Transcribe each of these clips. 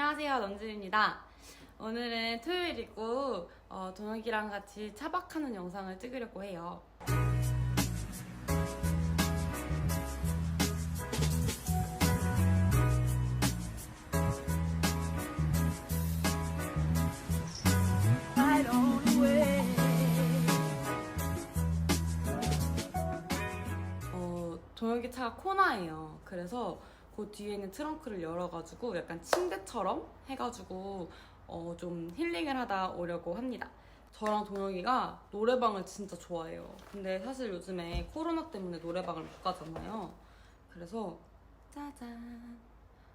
안녕하세요, 넌지입니다. 오늘은 토요일이고 어, 동혁이랑 같이 차박하는 영상을 찍으려고 해요. 어, 동혁이 차가 코나예요. 그래서 그 뒤에 있는 트렁크를 열어가지고 약간 침대처럼 해가지고 어, 좀 힐링을 하다 오려고 합니다. 저랑 동혁이가 노래방을 진짜 좋아해요. 근데 사실 요즘에 코로나 때문에 노래방을 못 가잖아요. 그래서 짜잔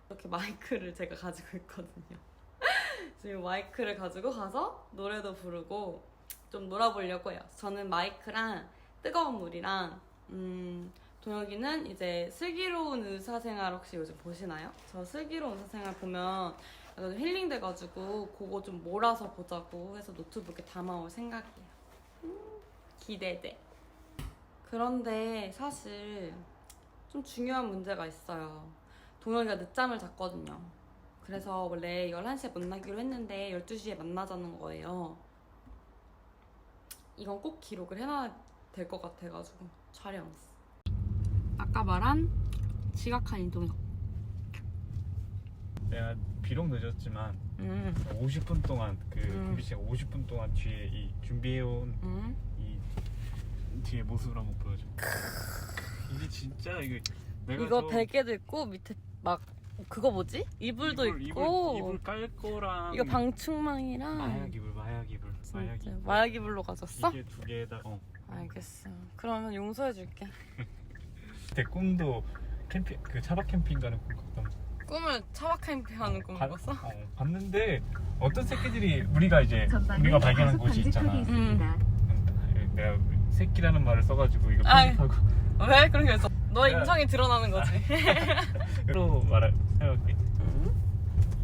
이렇게 마이크를 제가 가지고 있거든요. 지금 마이크를 가지고 가서 노래도 부르고 좀 놀아보려고 해요. 저는 마이크랑 뜨거운 물이랑 음, 동혁이는 이제 슬기로운 의사생활 혹시 요즘 보시나요? 저 슬기로운 의사생활 보면 약간 좀 힐링돼가지고 그거 좀 몰아서 보자고 해서 노트북에 담아올 생각이에요. 음, 기대돼. 그런데 사실 좀 중요한 문제가 있어요. 동혁이가 늦잠을 잤거든요. 그래서 원래 11시에 만나기로 했는데 12시에 만나자는 거예요. 이건 꼭 기록을 해놔야 될 것 같아가지고 촬영. 아까 말한 지각한 이동혁. 내가 비록 늦었지만 음, 50분 동안 그 음. 금비 씨가 50분 동안 뒤에 이 준비해온 음. 이 뒤에 모습을 한번 보여줘. 이게 진짜 이게 내가 이거 저 베개도 있고 밑에 막 그거 뭐지? 이불도 이불, 있고 이불, 이불 깔 거랑 이거 방충망이랑 마약 이불 마약 이불 마약 이불 마약 이불로 가졌어? 이게 두 개에다 어 알겠어. 그러면 용서해 줄게. 내 꿈도 캠핑 그 차박 캠핑 가는 꿈 같던 꿈을 차박 캠핑하는 꿈 가- 꿨어? 어, 봤는데 어떤 새끼들이 우리가 이제 우리가 발견한 곳이 있잖아. 음, 내가 새끼라는 말을 써가지고 이거 아이. 편집하고 왜 그런 게 있어? 너의 야. 인성이 드러나는 거지. 로 말할 생각해.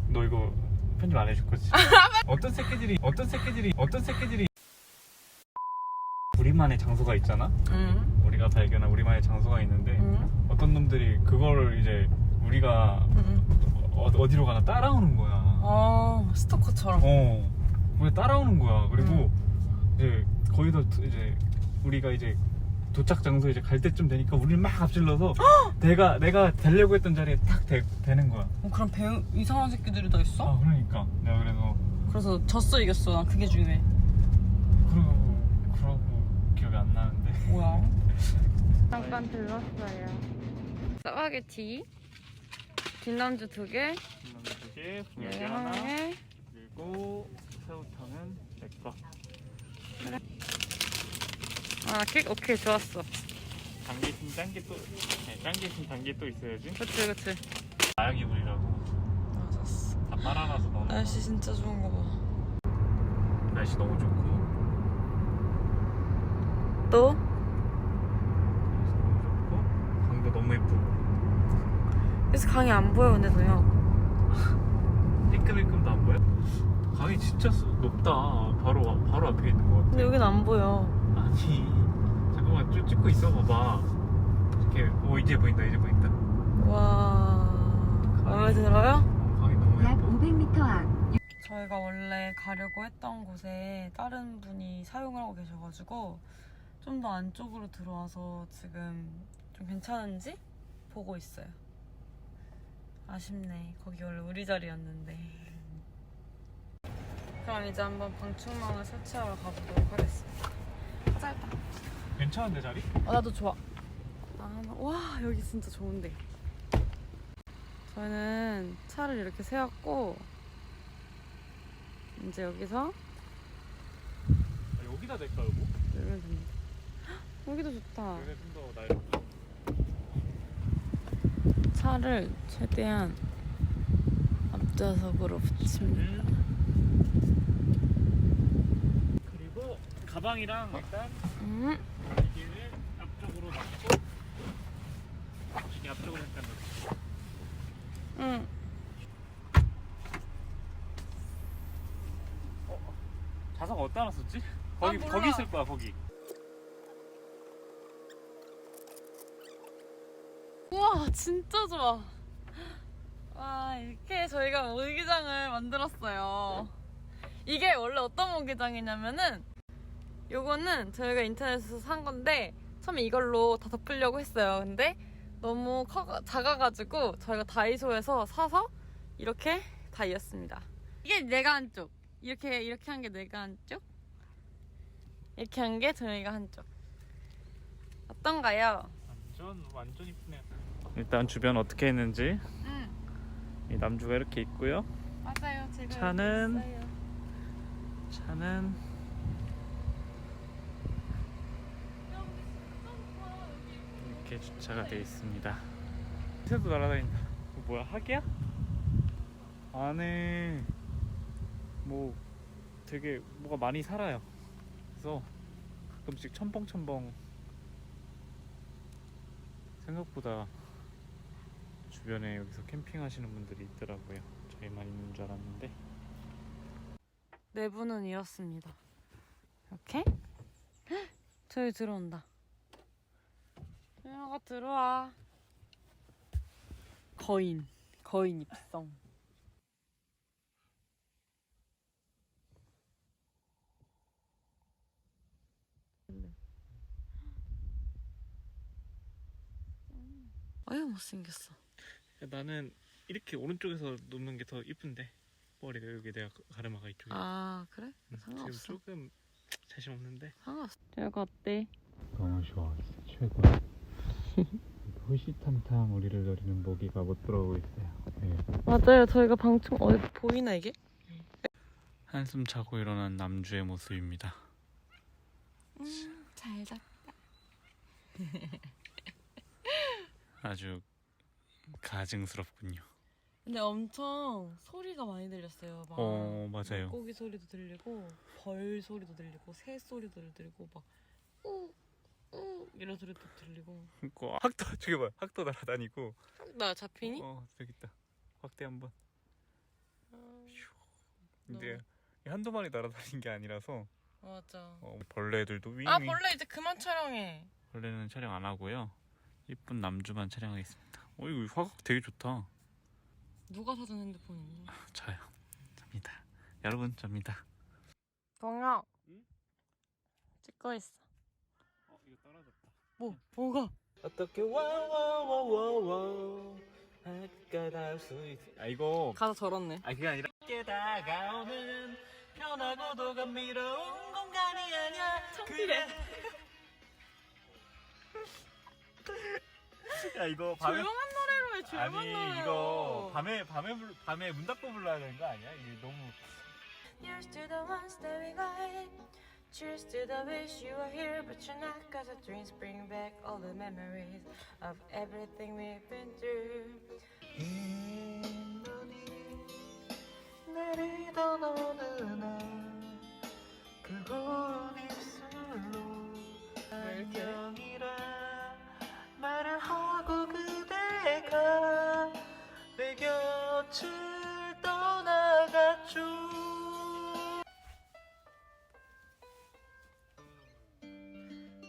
너 이거 편집 안 해줄 거지? 어떤 새끼들이 어떤 새끼들이 어떤 새끼들이 우리만의 장소가 있잖아. 응. 우리가 발견한 우리만의 장소가 있는데 응. 어떤 놈들이 그거를 이제 우리가 응. 어, 어디로 가나 따라오는 거야. 어 스토커처럼. 어, 우리 따라오는 거야. 그리고 이제 거의 다 이제 우리가 이제 도착 장소에 이제 갈 때쯤 되니까 우리를 막 앞질러서 내가 내가 되려고 했던 자리에 딱 대, 되는 거야. 어, 그럼 배우 이상한 새끼들이 다 있어? 아 그러니까 내가 그래서 그래서 졌어 이겼어. 난 그게 중요해. 기억이 안 나는데 뭐야? 잠깐 들렀어요. 짜파게티 뒷남주 두 개, 두개 여기 하나, 그리고 새우탕은 내 거. 아, 킥 오케이 좋았어. 단계 있으면 딴게 또 네, 있으면 단게 또 있어야지. 그치 그치. 마약 이 불이라고 맞았어. 다 빨아놔서 넣는 거. 날씨 진짜 좋은 거 봐. 날씨 너무 좋고 또? 강도 너무 예쁘고 그래서 강이 안 보여 근데 도요. 힐끔힐끔도 안 보여? 강이 진짜 수- 높다 바로 바로 앞에 있는 것 같아 근데 여긴 안 보여. 아니 잠깐만 쭉 찍고 있어 봐봐 이렇게 오 이제 보인다 이제 보인다 와. 마음에 들어요? 어, 강이 너무 약 예뻐 500m 앞 저희가 원래 가려고 했던 곳에 다른 분이 사용을 하고 계셔가지고 좀 더 안쪽으로 들어와서 지금 좀 괜찮은지 보고 있어요. 아쉽네. 거기 원래 우리 자리였는데. 그럼 이제 한번 방충망을 설치하러 가보도록 하겠습니다. 일단. 괜찮은데 자리? 어, 나도 좋아. 아, 나- 와 여기 진짜 좋은데. 저희는 차를 이렇게 세웠고 이제 여기서 아, 여기다 댈까 여보? 열면 됩니다. 헉, 여기도 좋다. 여기가 좀더 날 차를 최대한 앞좌석으로 붙입니다. 그리고 가방이랑 일단 음, 기계를 앞쪽으로 넣고 기계 앞쪽으로 약간 넣고 응. 자석 어디다 놨었지? 거기 몰라. 거기 있을 거야 거기 우 와 진짜 좋아. 와 이렇게 저희가 모기장을 만들었어요. 이게 원래 어떤 모기장이냐면은 요거는 저희가 인터넷에서 산 건데 처음에 이걸로 다 덮으려고 했어요. 근데 너무 커 작아가지고 저희가 다이소에서 사서 이렇게 다이었습니다. 이게 내가 한 쪽. 이렇게 이렇게 한 게 내가 한 쪽. 이렇게 한 게 저희가 한 쪽. 어떤가요? 완전 완전 이쁘네요. 일단 주변 어떻게 했는지 응 이 남주가 이렇게 있고요. 맞아요. 제가 차는 여기 있어요. 차는 이렇게 주차가 되어 있습니다. 새도 날아다닌다. 이거 뭐야 학이야? 안에 뭐 되게 뭐가 많이 살아요. 그래서 가끔씩 첨벙첨벙 생각보다 주변에 여기서 캠핑하시는 분들이 있더라고요. 저희만 있는 줄 알았는데 내부는 이렇습니다. 이렇게 헉! 저희 들어온다. 조용아가 들어와. 거인, 거인 입성. 아유 못생겼어. 나는 이렇게 오른쪽에서 놓는 게 더 이쁜데 머리가 여기 내가 가르마가 이쪽에 아 그래? 음, 상관없어. 지금 조금 자신 없는데 상관없어. 저희가 어때? 너무 좋아 최고야 호시탐탐 우리를 노리는 모기가 못 들어오고 있어요 네. 맞아요. 저희가 방충 어 보이나 이게? 한숨 자고 일어난 남주의 모습입니다 음, 잘 잤. 아주 가증스럽군요 근데 엄청 소리가 많이 들렸어요. 막 어 맞아요 물고기 소리도 들리고 벌 소리도 들리고 새 소리도 들리고 막우우 이런 소리도 들리고. 그리고 학도 저기 뭐야 학도 날아다니고 나 잡히니? 어 저기 있다 확대 한번 아, 근데 한두 마리 날아다닌 게 아니라서 맞아. 어, 벌레들도 윙윙 아 벌레 이제 그만 촬영해. 벌레는 촬영 안 하고요 이쁜 남주만 촬영하겠습니다 어 이거 화각 되게 좋다 누가 사준 핸드폰이니? 저요 접니다 여러분 접니다 동혁. 응? 찍고 있어. 어 이거 떨어졌다 뭐 뭐가? 어떻게 와와와와와 할까 닿수 있지 아 이거 가사 저렇네. 아 그게 아니라 함께 다가오는 편하고도 감미로운 공간이 아니야 창피해. 야 이거 밤에 조용한 조용한 아니 노래로. 이거 밤에 밤에 불, 밤에 문 닫고 불러야 되는 거 아니야? 이게 너무 Here's to the ones that we got. Cheers to the wish you were here, but you're not. Cause the dreams bring back all the memories of everything we've been through. 눈이 내리던 어느 날그 고운 입술로 안녕이라 곁을 떠나갔죠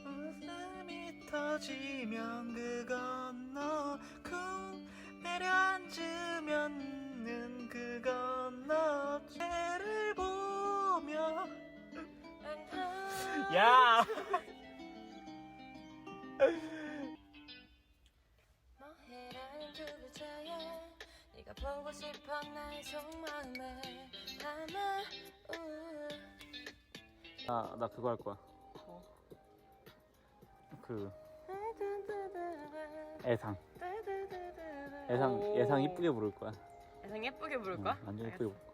웃음이 터지면 그 건너 쿵 내려앉으면은 그 건너. 죄를 보며 야 아, 나 그거 할 거야. 그 애상. 애상 오. 애상 이쁘게 부를 거야. 애상 예쁘게 부를 거야? 응, 완전 이쁘게 부를 거야.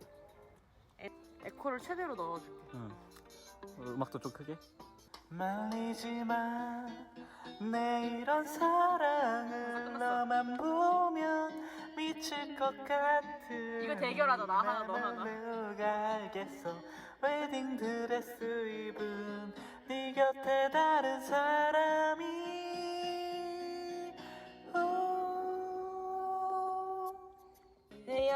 에코를 최대로 넣어줄게. 응. 음악도 좀 크게. 말리지 마. 내 이런 사랑을 끝났어. 너만 보면 미칠 것 같은. 이거 대결하자, 나 하나, 너 하나. 누가 알겠어. 웨딩 드레스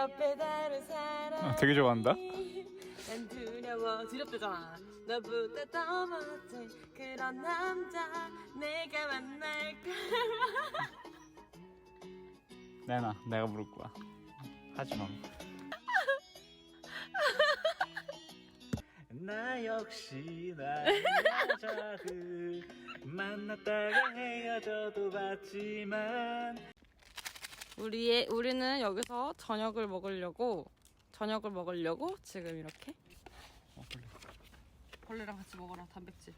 옆에 다른 사람 아, 되게 좋아한다. 난 두려워 두렵대잖아. 너보다 더 멋진 그런 남자 내가 만날까 내놔, 내가 부를 거야. 하지 마. 나 역시 나의 여자들 만났다가 헤어져도 봤지만 우리의 우리는 여기서 저녁을 먹으려고 저녁을 먹으려고 지금 이렇게 어, 벌레. 벌레랑 같이 먹어라 단백질.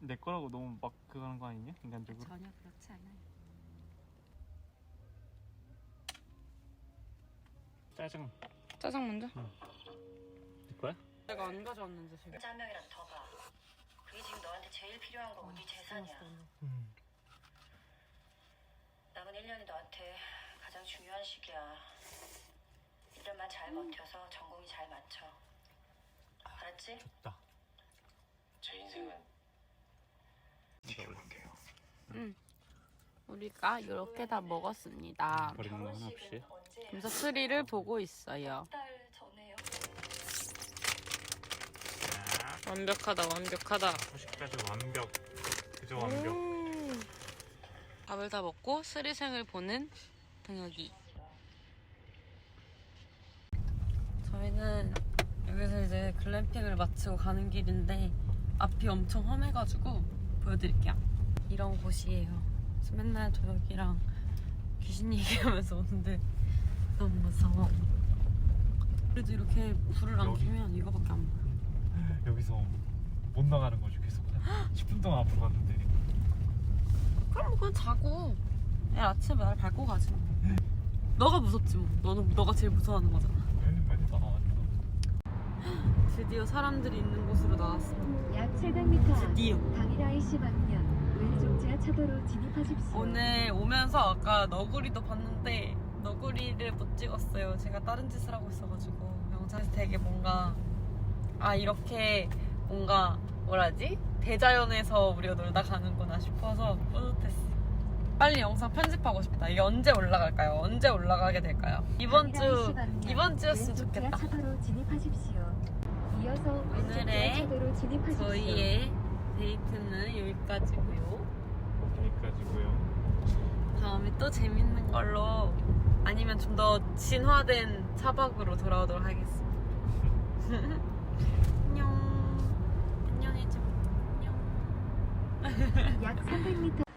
내 거라고 너무 막 그거 하는 거 아니냐 인간적으로 전혀 그렇지 않아요. 짜증 짜장 먼저. 내 거야? 내가 안 가져왔는데 지금. 명이라도 더 봐. 그게 지금 너한테 제일 필요한 거고 네 재산이야. 음. 남은 1년이 너한테 가장 중요한 시기야. 1년만 잘 버텨서 전공이 잘 맞춰. 알았지? 나제 인생은 지켜볼게요. 우리가 이렇게 다 먹었습니다. 버리는 거 하나 없이 언제? 그래서 트리를 보고 있어요. 달 전에요. 완벽하다, 완벽하다. 후식까지 완벽 그저 완벽 음. 밥을 다 먹고 스리생을 보는 동혁이. 저희는 여기서 이제 글램핑을 마치고 가는 길인데 앞이 엄청 험해가지고 보여드릴게요. 이런 곳이에요. 그래서 맨날 동혁이랑 귀신 얘기하면서 오는데 너무 무서워. 그래도 이렇게 불을 안 여기? 켜면 이거밖에 안 보여. 여기서 못 나가는 거지 계속 한 10분 동안 앞으로 갔는데 그럼 뭐 그냥 자고 내일 아침에 날 밟고 가지. 뭐. 너가 무섭지 뭐. 너는 너가 제일 무서워하는 거잖아. 나왔어 드디어 사람들이 있는 곳으로 나왔어 약 700m 앞 드디어. 강일아이씨 방면 왼쪽 지하 차도로 진입하십시오. 오늘 오면서 아까 너구리도 봤는데 너구리를 못 찍었어요. 제가 다른 짓을 하고 있어가지고. 영상에서 되게 뭔가 아 이렇게 뭔가 뭐라지? 대자연에서 우리가 놀다 가는구나 싶어서 뿌듯했어 빨리 영상 편집하고 싶다 이게 언제 올라갈까요? 언제 올라가게 될까요? 이번 주 이번 주였으면 왼쪽 좋겠다 지하차도로 진입하십시오. 이어서 오늘의 지하차도로 진입하십시오. 저희의 데이트는 여기까지고요. 여기까지고요 다음에 또 재밌는 걸로 아니면 좀 더 진화된 차박으로 돌아오도록 하겠습니다. 안녕. 안녕해줘. 안녕. 약 300m